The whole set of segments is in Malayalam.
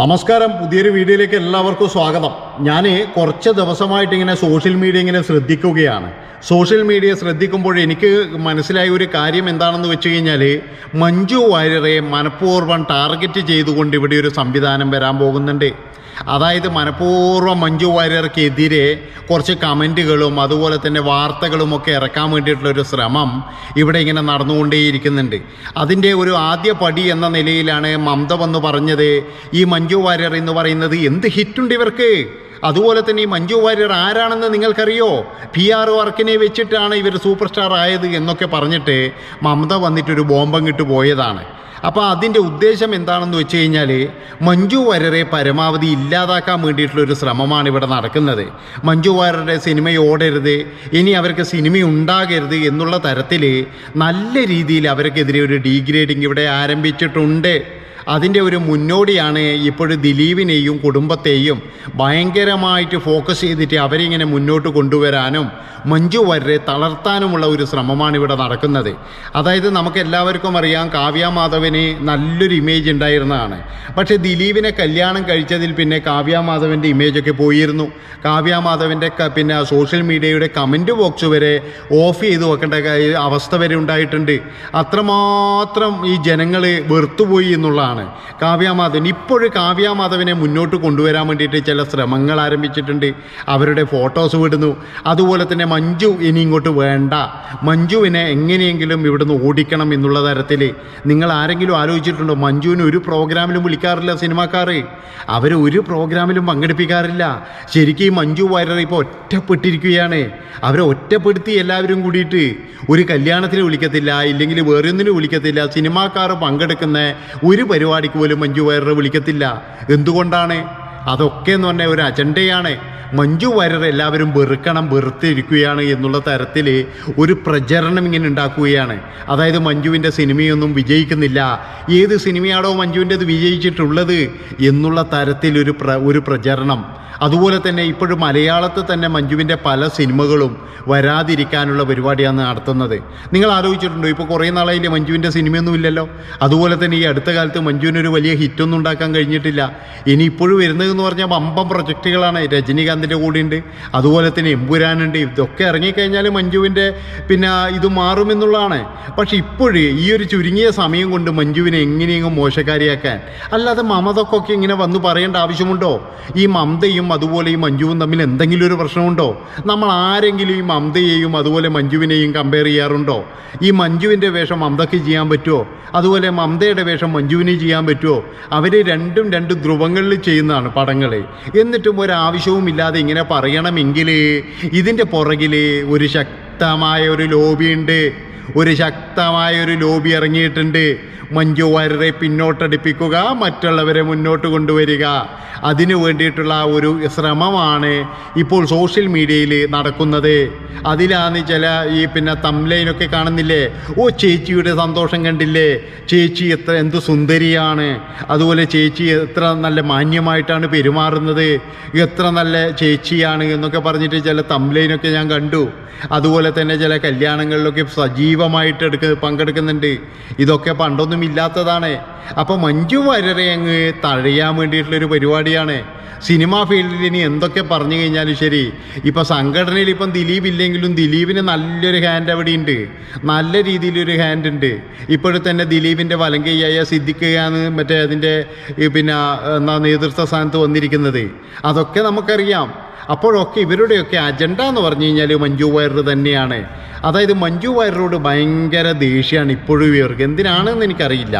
നമസ്കാരം. പുതിയൊരു വീഡിയോയിലേക്ക് എല്ലാവർക്കും സ്വാഗതം. ഞാൻ കുറച്ച് ദിവസമായിട്ട് ഇങ്ങനെ സോഷ്യൽ മീഡിയ ഇങ്ങനെ ശ്രദ്ധിക്കുകയാണ്. സോഷ്യൽ മീഡിയ ശ്രദ്ധിക്കുമ്പോൾ എനിക്ക് മനസ്സിലായ ഒരു കാര്യം എന്താണെന്ന് വെച്ച് കഴിഞ്ഞാൽ മഞ്ജു വാര്യരെ മനഃപൂർവം ടാർഗറ്റ് ചെയ്തുകൊണ്ട് ഇവിടെ ഒരു സംവിധാനം വരാൻ പോകുന്നുണ്ട്. അതായത് മനഃപൂർവം മഞ്ജു വാര്യർക്കെതിരെ കുറച്ച് കമന്റുകളും അതുപോലെ തന്നെ വാർത്തകളും ഒക്കെ ഇറക്കാൻ വേണ്ടിയിട്ടുള്ളൊരു ശ്രമം ഇവിടെ ഇങ്ങനെ നടന്നുകൊണ്ടേയിരിക്കുന്നുണ്ട്. അതിന്റെ ഒരു ആദ്യ പടി എന്ന നിലയിലാണ് മമത വന്ന് പറഞ്ഞത് ഈ മഞ്ജു വാര്യർ എന്ന് പറയുന്നത് എന്ത് ഹിറ്റുണ്ട് ഇവർക്ക്? അതുപോലെ തന്നെ ഈ മഞ്ജു വാര്യർ ആരാണെന്ന് നിങ്ങൾക്കറിയോ? പി ആർ വർക്കിനെ വെച്ചിട്ടാണ് ഇവർ സൂപ്പർ സ്റ്റാർ ആയത് എന്നൊക്കെ പറഞ്ഞിട്ട് മമത വന്നിട്ടൊരു ബോംബങ്ങിട്ട് പോയതാണ്. അപ്പോൾ അതിന്റെ ഉദ്ദേശം എന്താണെന്ന് വെച്ച് കഴിഞ്ഞാൽ മഞ്ജു വാര്യരെ പരമാവധി ഇല്ലാതാക്കാൻ വേണ്ടിയിട്ടുള്ള ഒരു ശ്രമമാണ് ഇവിടെ നടക്കുന്നത്. മഞ്ജു വാര്യരുടെ സിനിമ ഓടരുത് ഇനി അവർക്ക് സിനിമ ഉണ്ടാകരുത് എന്നുള്ള തരത്തിൽ നല്ല രീതിയിൽ അവർക്കെതിരെ ഒരു ഡീഗ്രേഡിങ് ഇവിടെ ആരംഭിച്ചിട്ടുണ്ട്. അതിന്റെ ഒരു മുന്നോടിയാണ് ഇപ്പോഴും ദിലീപിനെയും കുടുംബത്തെയും ഭയങ്കരമായിട്ട് ഫോക്കസ് ചെയ്തിട്ട് അവരിങ്ങനെ മുന്നോട്ട് കൊണ്ടുവരാനും മഞ്ജു വരെ തളർത്താനുമുള്ള ഒരു ശ്രമമാണ് ഇവിടെ നടക്കുന്നത്. അതായത് നമുക്ക് എല്ലാവർക്കും അറിയാം കാവ്യ മാധവന് നല്ലൊരു ഇമേജ് ഉണ്ടായിരുന്നതാണ്. പക്ഷേ ദിലീപിനെ കല്യാണം കഴിച്ചതിൽ പിന്നെ കാവ്യ മാധവന്റെ ഇമേജൊക്കെ പോയിരുന്നു. കാവ്യ മാധവന്റെ പിന്നെ സോഷ്യൽ മീഡിയയുടെ കമന്റ് ബോക്സ് വരെ ഓഫ് ചെയ്ത് വെക്കേണ്ട അവസ്ഥ വരെ ഉണ്ടായിട്ടുണ്ട്. അത്രമാത്രം ഈ ജനങ്ങൾ വെറുത്തുപോയി എന്നുള്ളതാണ്. കാവ്യാമാധവൻ ഇപ്പോഴും കാവ്യാമാധവനെ മുന്നോട്ട് കൊണ്ടുവരാൻ വേണ്ടിയിട്ട് ചില ശ്രമങ്ങൾ ആരംഭിച്ചിട്ടുണ്ട്. അവരുടെ ഫോട്ടോസ് വിടുന്നു. അതുപോലെ തന്നെ മഞ്ജു ഇനി ഇങ്ങോട്ട് വേണ്ട. മഞ്ജുവിനെ എങ്ങനെയെങ്കിലും ഇവിടുന്ന് ഓടിക്കണം എന്നുള്ള തരത്തിൽ. നിങ്ങൾ ആരെങ്കിലും ആലോചിച്ചിട്ടുണ്ടോ? മഞ്ജുവിന് ഒരു പ്രോഗ്രാമിലും വിളിക്കാറില്ല സിനിമാക്കാർ. അവർ ഒരു പ്രോഗ്രാമിലും പങ്കെടുപ്പിക്കാറില്ല. ശരിക്കും മഞ്ജു വാര്യർ ഇപ്പോൾ ഒറ്റപ്പെട്ടിരിക്കുകയാണ്. അവരെ ഒറ്റപ്പെടുത്തി എല്ലാവരും കൂടിയിട്ട് ഒരു കല്യാണത്തിന് വിളിക്കത്തില്ല ഇല്ലെങ്കിൽ വേറെ ഒന്നിനും വിളിക്കത്തില്ല. സിനിമാക്കാർ പങ്കെടുക്കുന്ന ഒരു പരിപാടിക്ക് പോലും മഞ്ജു വാര്യരെ വിളിക്കത്തില്ല. എന്തുകൊണ്ടാണ് അതൊക്കെ എന്ന് പറഞ്ഞാൽ ഒരു അജണ്ടയാണ്. മഞ്ജു വാര്യർ എല്ലാവരും വെറുക്കണം വെറുത്തിരിക്കുകയാണ് എന്നുള്ള തരത്തിൽ ഒരു പ്രചരണം ഇങ്ങനെ ഉണ്ടാക്കുകയാണ്. അതായത് മഞ്ജുവിന്റെ സിനിമയൊന്നും വിജയിക്കുന്നില്ല. ഏത് സിനിമയാണോ മഞ്ജുവിന്റെത് വിജയിച്ചിട്ടുള്ളത് എന്നുള്ള തരത്തിലൊരു പ്ര ഒരു പ്രചരണം. അതുപോലെ തന്നെ ഇപ്പോഴും മലയാളത്തിൽ തന്നെ മഞ്ജുവിന്റെ പല സിനിമകളും വരാതിരിക്കാനുള്ള പരിപാടിയാണ് നടത്തുന്നത്. നിങ്ങൾ ആലോചിച്ചിട്ടുണ്ടോ? ഇപ്പോൾ കുറേ നാളായി മഞ്ജുവിന്റെ സിനിമയൊന്നും ഇല്ലല്ലോ. അതുപോലെ തന്നെ ഈ അടുത്ത കാലത്ത് മഞ്ജുവിനൊരു വലിയ ഹിറ്റൊന്നും ഉണ്ടാക്കാൻ കഴിഞ്ഞിട്ടില്ല. ഇനി ഇപ്പോഴും വരുന്നതെന്ന് പറഞ്ഞാൽ വമ്പം പ്രൊജക്റ്റുകളാണ് രജനീകാന്തിന്റെ കൂടെ ഉണ്ട് അതുപോലെ തന്നെ എമ്പുരാനുണ്ട്. ഇതൊക്കെ ഇറങ്ങിക്കഴിഞ്ഞാൽ മഞ്ജുവിന്റെ പിന്നെ ഇത് മാറുമെന്നുള്ളതാണ് പക്ഷേ ഇപ്പോഴേ ഈ ഒരു ചുരുങ്ങിയ സമയം കൊണ്ട് മഞ്ജുവിനെ എങ്ങനെയെങ്കിലും മോശക്കാരിയാക്കാൻ അല്ലാതെ മമതക്കൊക്കെ ഇങ്ങനെ വന്ന് പറയേണ്ട ആവശ്യമുണ്ടോ? ഈ മമതയും അതുപോലെ ഈ മഞ്ജുവും തമ്മിൽ എന്തെങ്കിലും ഒരു പ്രശ്നമുണ്ടോ? നമ്മൾ ആരെങ്കിലും ഈ മമതയെയും അതുപോലെ മഞ്ജുവിനെയും കമ്പയർ ചെയ്യാറുണ്ടോ? ഈ മഞ്ജുവിന്റെ വേഷം മമതയ്ക്ക് ചെയ്യാൻ പറ്റുമോ അതുപോലെ മമതയുടെ വേഷം മഞ്ജുവിന് ചെയ്യാൻ പറ്റുമോ അവർ രണ്ടും രണ്ട് ധ്രുവങ്ങളിൽ ചെയ്യുന്നതാണ്. പടങ്ങൾ എന്നിട്ടും ഒരാവശ്യവും ഇല്ലാതെ ഇങ്ങനെ പറയണമെങ്കിൽ ഇതിന്റെ പുറകിൽ ഒരു ശക്തമായ ഒരു ലോബിയുണ്ട്. ഒരു ശക്തമായ ഒരു ലോബി ഇറങ്ങിയിട്ടുണ്ട്. മഞ്ജു വാര്യരെ പിന്നോട്ടടിപ്പിക്കുക മറ്റുള്ളവരെ മുന്നോട്ട് കൊണ്ടുവരിക. അതിനു വേണ്ടിയിട്ടുള്ള ഒരു ശ്രമമാണ് ഇപ്പോൾ സോഷ്യൽ മീഡിയയിൽ നടക്കുന്നത്. അതിലാണ് ചില ഈ പിന്നെ തംലൈനൊക്കെ കാണുന്നില്ലേ? ഓ ചേച്ചിയുടെ സന്തോഷം കണ്ടില്ലേ? ചേച്ചി എത്ര എന്ത് സുന്ദരിയാണ്. അതുപോലെ ചേച്ചി എത്ര നല്ല മാന്യമായിട്ടാണ് പെരുമാറുന്നത്. എത്ര നല്ല ചേച്ചിയാണ് എന്നൊക്കെ പറഞ്ഞിട്ട് ചില തംലൈനൊക്കെ ഞാൻ കണ്ടു. അതുപോലെ തന്നെ ചില കല്യാണങ്ങളിലൊക്കെ സജീവമായിട്ട് എടുക്ക പങ്കെടുക്കുന്നുണ്ട്. ഇതൊക്കെ പണ്ടൊന്നും ഇല്ലാത്തതാണ്. അപ്പോൾ മഞ്ജു വാര്യരെ അങ്ങ് തഴയാൻ വേണ്ടിയിട്ടുള്ളൊരു പരിപാടിയാണ്. സിനിമാ ഫീൽഡിൽ ഇനി എന്തൊക്കെ പറഞ്ഞു കഴിഞ്ഞാലും ശരി. ഇപ്പോൾ സംഘടനയിൽ ഇപ്പം ദിലീപ് ഇല്ലെങ്കിലും ദിലീപിന് നല്ലൊരു ഹാൻഡ് അവിടെ ഉണ്ട് നല്ല രീതിയിലൊരു ഹാൻഡ് ഉണ്ട്. ഇപ്പോഴും തന്നെ ദിലീപിന്റെ വലങ്കയ്യായ സിദ്ദിഖയാണ് മറ്റേ അതിന്റെ പിന്നെ എന്താ നേതൃത്വ സ്ഥാനത്ത് വന്നിരിക്കുന്നത്. അതൊക്കെ നമുക്കറിയാം. അപ്പോഴൊക്കെ ഇവരുടെയൊക്കെ അജണ്ട എന്ന് പറഞ്ഞു കഴിഞ്ഞാൽ മഞ്ജു വാര്യർ തന്നെയാണ്. അതായത് മഞ്ജു വാര്യരോട് ഭയങ്കര ദേഷ്യമാണ് ഇപ്പോഴും ഇവർക്ക്. എന്തിനാണെന്ന് എനിക്കറിയില്ല.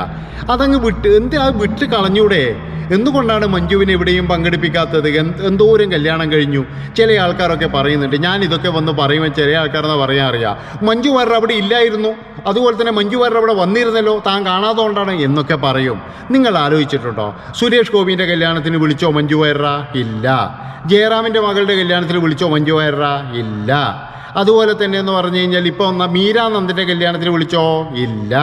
അതങ്ങ് വിട്ട് എന്ത് ആ വിട്ട് കളഞ്ഞൂടെ? എന്തുകൊണ്ടാണ് മഞ്ജുവിനെ എവിടെയും പങ്കെടുപ്പിക്കാത്തത്? എന്ത് എന്തോരം കല്യാണം കഴിഞ്ഞു? ചില ആൾക്കാരൊക്കെ പറയുന്നുണ്ട്. ഞാൻ ഇതൊക്കെ വന്ന് പറയുമ്പോൾ ചില ആൾക്കാരെന്ന് പറയാൻ അറിയാം? മഞ്ജു വാര്യർ അവിടെ ഇല്ലായിരുന്നു. അതുപോലെ തന്നെ മഞ്ജു വാര്യർ അവിടെ വന്നിരുന്നല്ലോ. താൻ കാണാത്തതുകൊണ്ടാണ് എന്നൊക്കെ പറയും. നിങ്ങൾ ആലോചിച്ചിട്ടുണ്ടോ? സുരേഷ് ഗോപിന്റെ കല്യാണത്തിന് വിളിച്ചോ മഞ്ജു വാര്യറ ഇല്ല. ജയറാമിന്റെ മകളുടെ കല്യാണത്തിന് വിളിച്ചോ മഞ്ജു വാര്യറ ഇല്ല. അതുപോലെ തന്നെ എന്ന് പറഞ്ഞു കഴിഞ്ഞാൽ ഇപ്പോൾ ഒന്ന് മീരാനന്ദന്റെ കല്യാണത്തിന് വിളിച്ചോ? ഇല്ല.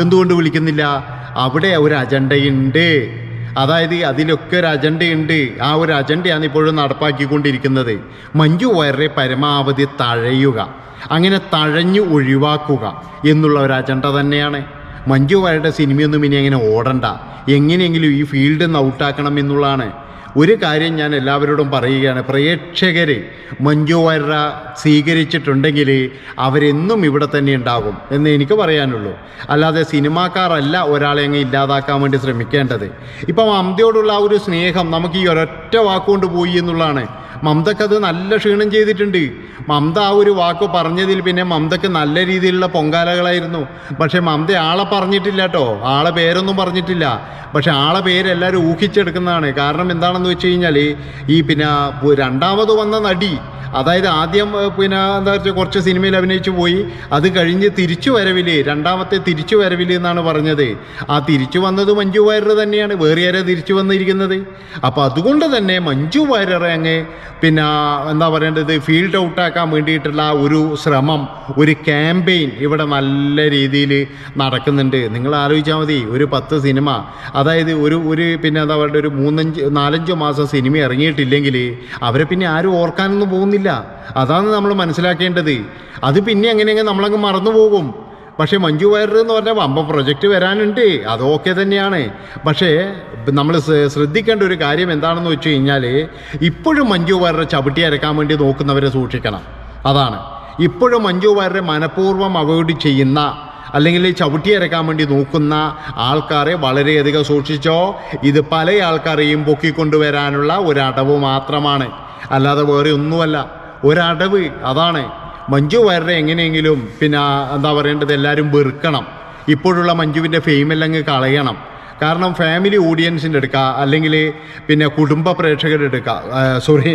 എന്തുകൊണ്ട് വിളിക്കുന്നില്ല? അവിടെ ഒരു അജണ്ടയുണ്ട്. അതായത് അതിലൊക്കെ ഒരു അജണ്ടയുണ്ട്. ആ ഒരു അജണ്ടയാണ് ഇപ്പോഴും നടപ്പാക്കിക്കൊണ്ടിരിക്കുന്നത്. മഞ്ജു വയറെ പരമാവധി തഴയുക. അങ്ങനെ തഴഞ്ഞു ഒഴിവാക്കുക എന്നുള്ള ഒരു അജണ്ട തന്നെയാണ്. മഞ്ജു വാര്യരുടെ സിനിമയൊന്നും ഇനി അങ്ങനെ ഓടണ്ട. എങ്ങനെയെങ്കിലും ഈ ഫീൽഡ് ഔട്ടാക്കണം എന്നുള്ളതാണ്. ഒരു കാര്യം ഞാൻ എല്ലാവരോടും പറയുകയാണ്. പ്രേക്ഷകരെ മഞ്ജു വാര്യർ സ്വീകരിച്ചിട്ടുണ്ടെങ്കിൽ അവരെന്നും ഇവിടെ തന്നെ ഉണ്ടാകും എന്ന് എനിക്ക് പറയാനുള്ളൂ. അല്ലാതെ സിനിമാക്കാരല്ല ഒരാളെ അങ്ങ് ഇല്ലാതാക്കാൻ വേണ്ടി ശ്രമിക്കേണ്ടത്. ഇപ്പം മമതയോടുള്ള ആ ഒരു സ്നേഹം നമുക്ക് ഈ ഒരൊറ്റ വാക്കുകൊണ്ട് പോയി എന്നുള്ളതാണ്. മമതക്കത് നല്ല ക്ഷീണം ചെയ്തിട്ടുണ്ട്. മമത ആ ഒരു വാക്ക് പറഞ്ഞതിൽ പിന്നെ മമതക്ക് നല്ല രീതിയിലുള്ള പൊങ്കാലകളായിരുന്നു. പക്ഷേ മമത ആളെ പറഞ്ഞിട്ടില്ല കേട്ടോ. ആളെ പേരൊന്നും പറഞ്ഞിട്ടില്ല. പക്ഷെ ആളെ പേര് എല്ലാവരും ഊഹിച്ചെടുക്കുന്നതാണ്. കാരണം എന്താണെന്ന് വെച്ച് കഴിഞ്ഞാൽ ഈ പിന്നെ രണ്ടാമത് വന്ന നടി അതായത് ആദ്യം പിന്നെ എന്താ വെച്ചാൽ കുറച്ച് സിനിമയിൽ അഭിനയിച്ചു പോയി. അത് കഴിഞ്ഞ് തിരിച്ചു വരവിൽ രണ്ടാമത്തെ തിരിച്ചു വരവിൽ എന്നാണ് പറഞ്ഞത്. ആ തിരിച്ചു വന്നത് മഞ്ജു വാര്യർ തന്നെയാണ്. വേറെ ആരെ തിരിച്ചു വന്നിരിക്കുന്നത്? അപ്പോൾ അതുകൊണ്ട് തന്നെ മഞ്ജു വാര്യറെ അങ്ങ് പിന്നെ എന്താ പറയേണ്ടത്? ഫീൽഡ് ഔട്ടാക്കാൻ വേണ്ടിയിട്ടുള്ള ഒരു ശ്രമം ഒരു ക്യാമ്പയിൻ ഇവിടെ നല്ല രീതിയിൽ നടക്കുന്നുണ്ട്. നിങ്ങൾ ആലോചിച്ചാൽ മതി ഒരു പത്ത് സിനിമ അതായത് ഒരു ഒരു പിന്നെ എന്താ പറയുക ഒരു മൂന്നഞ്ച് നാലഞ്ച് മാസം സിനിമ ഇറങ്ങിയിട്ടില്ലെങ്കിൽ അവരെ പിന്നെ ആരും ഓർക്കാനൊന്നും പോകുന്നില്ല. അതാണ് നമ്മൾ മനസ്സിലാക്കേണ്ടത്. അത് പിന്നെ എങ്ങനെയെങ്കിലും നമ്മളങ്ങ് മറന്നു പോകും പക്ഷേ മഞ്ജു വയർ എന്ന് പറഞ്ഞാൽ വമ്പ പ്രൊജക്റ്റ് വരാനുണ്ട്. അതൊക്കെ തന്നെയാണ്. പക്ഷേ നമ്മൾ ശ്രദ്ധിക്കേണ്ട ഒരു കാര്യം എന്താണെന്ന് വെച്ച് കഴിഞ്ഞാൽ ഇപ്പോഴും മഞ്ജു വയറിനെ ചവിട്ടി അരക്കാൻ വേണ്ടി നോക്കുന്നവരെ സൂക്ഷിക്കണം. അതാണ്. ഇപ്പോഴും മഞ്ജു വയറിനെ മനഃപൂർവം അവോയ്ഡ് ചെയ്യുന്ന അല്ലെങ്കിൽ ചവിട്ടി അരക്കാൻ വേണ്ടി നോക്കുന്ന ആൾക്കാരെ വളരെയധികം സൂക്ഷിച്ചോ ഇത് പല ആൾക്കാരെയും പൊക്കിക്കൊണ്ടുവരാനുള്ള ഒരടവ് മാത്രമാണ്. അല്ലാതെ വേറെ ഒന്നുമല്ല. ഒരടവ്. അതാണ്. മഞ്ജു വാര്യരെ എങ്ങനെയെങ്കിലും പിന്നെ എന്താ പറയേണ്ടത് എല്ലാവരും വെറുക്കണം. ഇപ്പോഴുള്ള മഞ്ജുവിന്റെ ഫെയിമെല്ലാം അങ്ങ് കളയണം. കാരണം ഫാമിലി ഓഡിയൻസിന്റെ എടുക്കുക അല്ലെങ്കിൽ പിന്നെ കുടുംബ പ്രേക്ഷകരുടെ എടുക്കുക. സോറി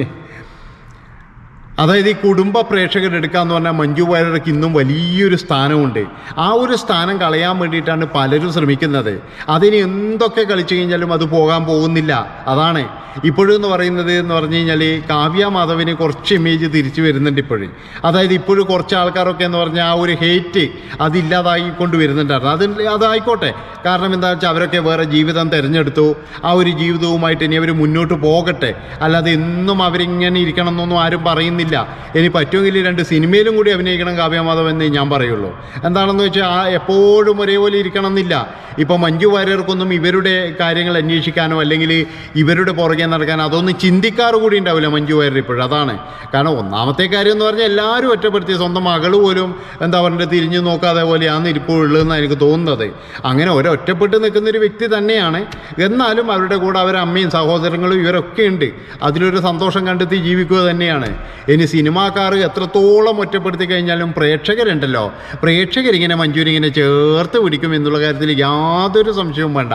അതായത് ഈ കുടുംബ പ്രേക്ഷകർ എടുക്കുക എന്ന് പറഞ്ഞാൽ മഞ്ജു വാര്യർക്ക് ഇന്നും വലിയൊരു സ്ഥാനമുണ്ട്. ആ ഒരു സ്ഥാനം കളയാൻ വേണ്ടിയിട്ടാണ് പലരും ശ്രമിക്കുന്നത്. അതിന് എന്തൊക്കെ കളിച്ചു കഴിഞ്ഞാലും അത് പോകാൻ പോകുന്നില്ല. അതാണ്. ഇപ്പോഴും എന്ന് പറയുന്നത് എന്ന് പറഞ്ഞു കഴിഞ്ഞാൽ കാവ്യ മാധവിന് കുറച്ച് ഇമേജ് തിരിച്ചു വരുന്നുണ്ട് ഇപ്പോഴും. അതായത് ഇപ്പോഴും കുറച്ച് ആൾക്കാരൊക്കെ എന്ന് പറഞ്ഞാൽ ആ ഒരു ഹേറ്റ് അതില്ലാതായി കൊണ്ട് വരുന്നുണ്ടായിരുന്നു. അത് അതായിക്കോട്ടെ. കാരണം എന്താ വെച്ചാൽ അവരൊക്കെ വേറെ ജീവിതം തിരഞ്ഞെടുത്തു. ആ ഒരു ജീവിതവുമായിട്ട് ഇനി അവർ മുന്നോട്ട് പോകട്ടെ. അല്ലാതെ എന്നും അവരിങ്ങനെ ഇരിക്കണം എന്നൊന്നും ആരും പറയുന്നില്ല. ഇനി പറ്റുമെങ്കിൽ രണ്ട് സിനിമയിലും കൂടി അഭിനയിക്കണം കാവ്യമാധവ് എന്നേ ഞാൻ പറയുള്ളൂ. എന്താണെന്ന് വെച്ചാൽ ആ എപ്പോഴും ഒരേപോലെ ഇരിക്കണം എന്നില്ല ഇപ്പോൾ മഞ്ജു വാര്യർക്കൊന്നും ഇവരുടെ കാര്യങ്ങൾ അന്വേഷിക്കാനോ അല്ലെങ്കിൽ ഇവരുടെ പുറകെ നടക്കാനോ അതൊന്നും ചിന്തിക്കാറ് കൂടി ഉണ്ടാവില്ല മഞ്ജു വാര്യർ ഇപ്പോഴും. അതാണ്. കാരണം ഒന്നാമത്തെ കാര്യം എന്ന് പറഞ്ഞാൽ എല്ലാവരും ഒറ്റപ്പെടുത്തി സ്വന്തം മകൾ പോലും എന്താ പറയുക തിരിഞ്ഞു നോക്കാതെ പോലെയാണ് ഇരിപ്പോഴുള്ളതെന്നാണ് എനിക്ക് തോന്നുന്നത്. അങ്ങനെ ഒരൊറ്റപ്പെട്ട് നിൽക്കുന്ന ഒരു വ്യക്തി തന്നെയാണ്. എന്നാലും അവരുടെ കൂടെ അവരുടെ അമ്മയും സഹോദരങ്ങളും ഇവരൊക്കെ ഉണ്ട്. അതിലൊരു സന്തോഷം കണ്ടെത്തി ജീവിക്കുക തന്നെയാണ്. ഇനി സിനിമാക്കാർ എത്രത്തോളം ഒറ്റപ്പെടുത്തി കഴിഞ്ഞാലും പ്രേക്ഷകരുണ്ടല്ലോ. പ്രേക്ഷകരിങ്ങനെ മഞ്ജുരിങ്ങനെ ചേർത്ത് പിടിക്കും എന്നുള്ള കാര്യത്തിൽ യാതൊരു സംശയവും വേണ്ട.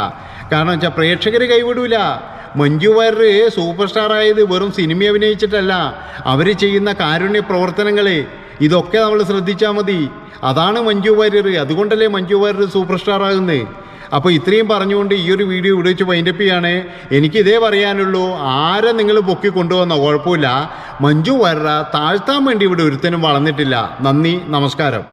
കാരണം വെച്ചാൽ പ്രേക്ഷകർ കൈവിടൂല. മഞ്ജു വാര്യർ സൂപ്പർ സ്റ്റാർ ആയത് വെറും സിനിമ അഭിനയിച്ചിട്ടല്ല. അവർ ചെയ്യുന്ന കാരുണ്യ പ്രവർത്തനങ്ങൾ ഇതൊക്കെ നമ്മൾ ശ്രദ്ധിച്ചാൽ മതി. അതാണ് മഞ്ജു വാര്യർ. അതുകൊണ്ടല്ലേ മഞ്ജു വാര്യർ സൂപ്പർ സ്റ്റാർ ആകുന്നത്. അപ്പോൾ ഇത്രയും പറഞ്ഞുകൊണ്ട് ഈ ഒരു വീഡിയോ ഇവിടെ വെച്ച് വൈൻഡപ്പ് ചെയ്യാണ്. എനിക്ക് ഇതേ പറയാനുള്ളൂ ആരെ നിങ്ങൾ പൊക്കി കൊണ്ടുവന്നോ കുഴപ്പമില്ല. മഞ്ജു വരറ താഴ്ത്താൻ വേണ്ടി ഇവിടെ ഒരുത്തനും വളർന്നിട്ടില്ല. നന്ദി നമസ്കാരം.